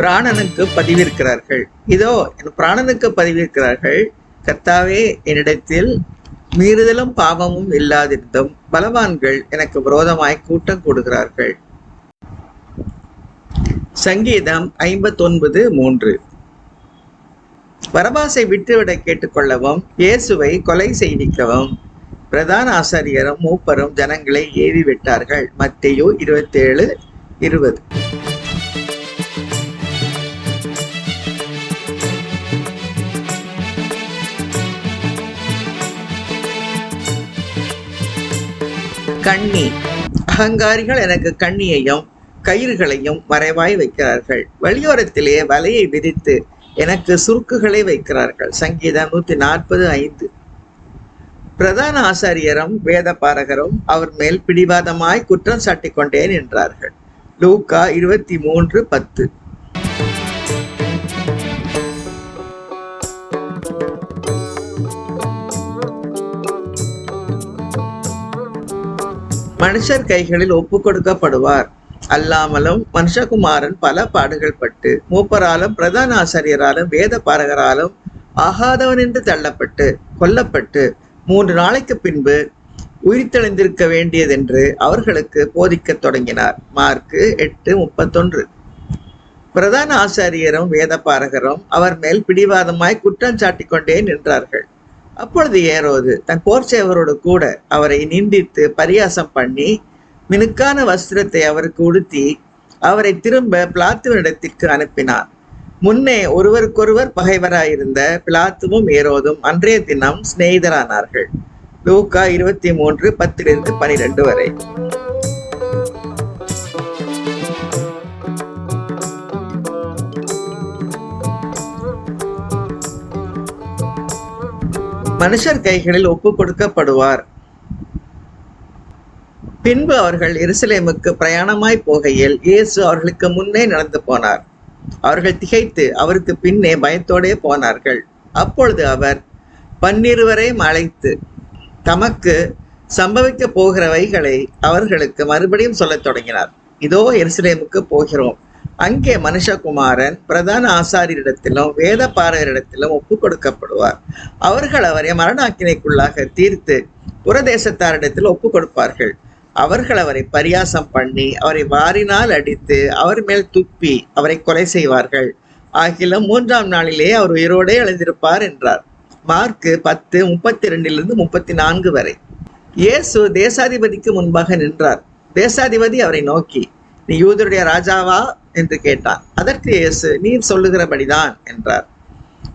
பிராணனுக்கு பதிவிருக்கிறார்கள். இதோ என் பிராணனுக்கு பதிவிருக்கிறார்கள். கர்த்தாவே என்னிடத்தில் மீறுதலும் பாவமும் இல்லாதிருந்தும் பலவான்கள் எனக்கு விரோதமாய் கூட்டம் கூடுகிறார்கள். சங்கீதம் ஐம்பத்தொன்பது மூன்று. பரபாசை விட்டுவிட கேட்டுக்கொள்ளவும் இயேசுவை கொலை செய்விக்கவும் பிரதான ஆசாரியரும் மூப்பரும் ஜனங்களை ஏவி விட்டார்கள் மத்தியோ இருபத்தேழு இருபது. கண்ணி. அகங்காரிகள் எனக்கு கண்ணியையும் கயிறுகளையும் மறைவாய் வைக்கிறார்கள். வழியோரத்திலே வலையை விரித்து எனக்கு சுருக்குகளை வைக்கிறார்கள். சங்கீதம் நூத்தி நாற்பது ஐந்து. பிரதான ஆசாரியரும் வேத பாரகரும் அவர் மேல் பிடிவாதமாய் குற்றம் சாட்டிக் கொண்டே நின்றார்கள் லூக்கா இருபத்தி மூன்று பத்து. மனுஷர் கைகளில் ஒப்பு கொடுக்கப்படுவார் அல்லாமலும் மனுஷகுமாரன் பல பாடுகள் பட்டு மூப்பராலும் பிரதான ஆசாரியராலும் வேத பாரகராலும் ஆகாதவன் என்று தள்ளப்பட்டு கொல்லப்பட்டு மூன்று நாளைக்கு பின்பு உயிர்த்தெழுந்திருக்க வேண்டியதென்று அவர்களுக்கு போதிக்கத் தொடங்கினார். மார்க்கு எட்டு முப்பத்தொன்று. பிரதான ஆசாரியரும் வேத பாரகரும் அவர் மேல் பிடிவாதமாய் குற்றம் சாட்டி கொண்டே நின்றார்கள். அப்பொழுது ஏரோது தன் போர்ச்சேவரோடு கூட அவரை நிந்தித்து பரியாசம் பண்ணி மினுக்கான வஸ்திரத்தை அவருக்கு உடுத்தி அவரை திரும்ப பிளாத்துவனிடத்திற்கு அனுப்பினார். முன்னே ஒருவருக்கொருவர் பகைவராயிருந்த பிளாத்துவும் ஏரோதும் அன்றைய தினம் சிநேகிதரானார்கள். லூக்கா இருபத்தி மூன்று பத்திலிருந்து பனிரெண்டு வரை. மனுஷர் கைகளில் ஒப்பு கொடுக்கப்படுவார். பின்பு அவர்கள் எருசலேமுக்கு பிரயாணமாய் போகையில் இயேசு அவர்களுக்கு முன்னே நடந்து போனார். அவர்கள் திகைத்து அவருக்கு பின்னே பயத்தோடே போனார்கள். அப்பொழுது அவர் பன்னிருவரையும் அழைத்து தமக்கு சம்பவிக்க போகிறவைகளை அவர்களுக்கு மறுபடியும் சொல்லத் தொடங்கினார். இதோ எருசலேமுக்கு போகிறோம். அங்கே மனுஷகுமாரன் பிரதான ஆசாரியரிடத்திலும் வேத பாரரிடத்திலும் ஒப்பு கொடுக்கப்படுவார் அவர்கள் அவரை மரணாக்கினைக்குள்ளாக தீர்த்து புறதேசத்தாரிடத்தில் ஒப்பு கொடுப்பார்கள் அவர்கள் அவரை பரியாசம் பண்ணி அவரை வாரினால் அடித்து அவர் மேல் துப்பி அவரை கொலை செய்வார்கள். ஆகிலும் மூன்றாம் நாளிலே அவர் உயிரோடே எழுந்திருப்பார் என்றார். மார்க்கு பத்து முப்பத்தி ரெண்டிலிருந்து முப்பத்தி நான்கு வரை. இயேசு தேசாதிபதிக்கு முன்பாக நின்றார். தேசாதிபதி அவரை நோக்கி நீ யூதருடைய ராஜாவா? என்று கேட்டான் அதற்கு இயேசு நீர் சொல்லுகிறபடிதான் என்றார்.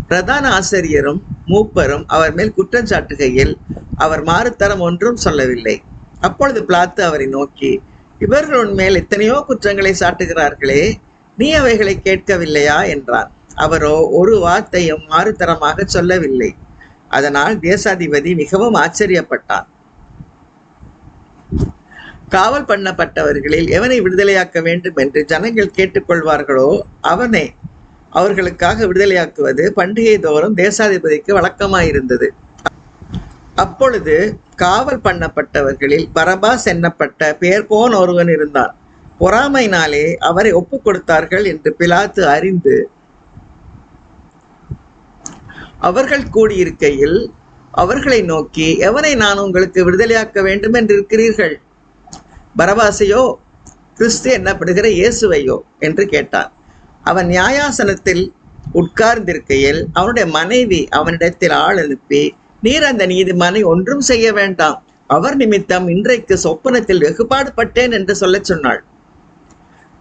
பிரதான ஆசிரியரும் மூப்பரும் அவர் மேல் குற்றம் சாட்டுகையில் அவர் மாறுத்தரம் ஒன்றும் சொல்லவில்லை. அப்பொழுது பிளாத்து அவரை நோக்கி இவர்கள் உன்மேல் எத்தனையோ குற்றங்களை சாட்டுகிறார்களே நீ அவைகளை கேட்கவில்லையா? என்றார். அவரோ ஒரு வார்த்தையும் மாறுத்தரமாக சொல்லவில்லை. அதனால் தேசாதிபதி மிகவும் ஆச்சரியப்பட்டான் காவல் பண்ணப்பட்டவர்களில் எவனை விடுதலையாக்க வேண்டும் என்று ஜனங்கள் கேட்டுக்கொள்வார்களோ அவனை அவர்களுக்காக விடுதலையாக்குவது பண்டிகை தோறும் தேசாதிபதிக்கு வழக்கமாயிருந்தது. அப்பொழுது காவல் பண்ணப்பட்டவர்களில் பரபாஸ் எண்ணப்பட்ட பெயர் போன் ஒருவன் இருந்தான். பொறாமையினாலே அவரை ஒப்பு கொடுத்தார்கள் என்று பிலாத்து அறிந்து அவர்கள் கூடியிருக்கையில் அவர்களை நோக்கி எவனை நான் உங்களுக்கு விடுதலையாக்க வேண்டும் என்று இருக்கிறீர்கள் பரவாசையோ கிறிஸ்து என்னப்படுகிற இயேசுவையோ என்று கேட்டான் அவன் நியாயாசனத்தில் உட்கார்ந்திருக்கையில் அவனுடைய மனைவி அவனிடத்தில் ஆள் அனுப்பி நீர் அந்த நீதிமானை ஒன்றும் செய்ய வேண்டாம். அவர் நிமித்தம் இன்றைக்கு சொப்பனத்தில் வெகுபாடுபட்டேன் என்று சொல்லச் சொன்னாள்.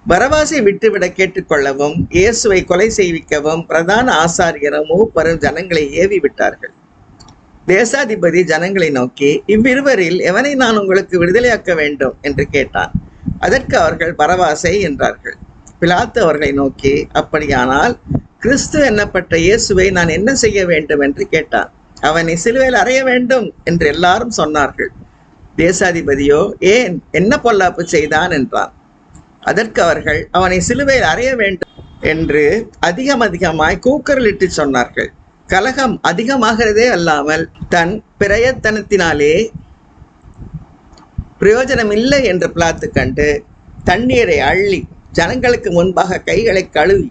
பரவாசை விட்டுவிட கேட்டுக்கொள்ளவும் இயேசுவை கொலை செய்விக்கவும் பிரதான ஆசாரியரும் மூப்பரும் ஜனங்களை ஏவி விட்டார்கள் தேசாதிபதி ஜனங்களை நோக்கி இவ்விருவரில் எவனை நான் உங்களுக்கு விடுதலையாக்க வேண்டும்? என்று கேட்டான். அதற்கு அவர்கள் பரவாசை என்றார்கள். பிலாத்து அவர்களை நோக்கி அப்படியானால் கிறிஸ்து என்னப்பட்ட இயேசுவை நான் என்ன செய்ய வேண்டும்? என்று கேட்டான். அவனை சிலுவையில் அறைய வேண்டும் என்று எல்லாரும் சொன்னார்கள். தேசாதிபதியோ ஏன் என்ன பொல்லாப்பு செய்தான்? என்றான். அதற்கு அவர்கள் அவனை சிலுவையில் அறைய வேண்டும் என்று அதிகம் அதிகமாய் கூக்கரலிட்டு சொன்னார்கள். கலகம் அதிகமாகிறதே அல்லாமல் தன் பிரயத்தனத்தினாலே பிரயோஜனம் இல்லை என்று பிளாத்து கண்டு தண்ணீரை அள்ளி ஜனங்களுக்கு முன்பாக கைகளை கழுவி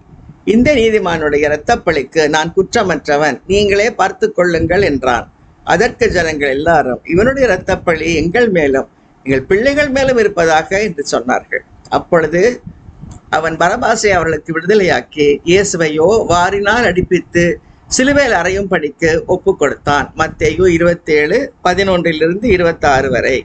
இந்த நீதிமானுடைய இரத்தப்பழிக்கு நான் குற்றமற்றவன் நீங்களே பார்த்து கொள்ளுங்கள் என்றான். அதற்கு ஜனங்கள் எல்லாரும் இவனுடைய இரத்தப்பழி எங்கள் மேலும் எங்கள் பிள்ளைகள் மேலும் இருப்பதாக என்று சொன்னார்கள். அப்பொழுது அவன் பரபாசை அவர்களுக்கு விடுதலையாக்கி இயேசுவையோ வாரினால் அடிப்பித்து சிலுவையில் அறையும் படிக்கு ஒப்பு கொடுத்தான். மத்தேயு இருபத்தேழு பதினொன்றிலிருந்து இருபத்தாறு வரை.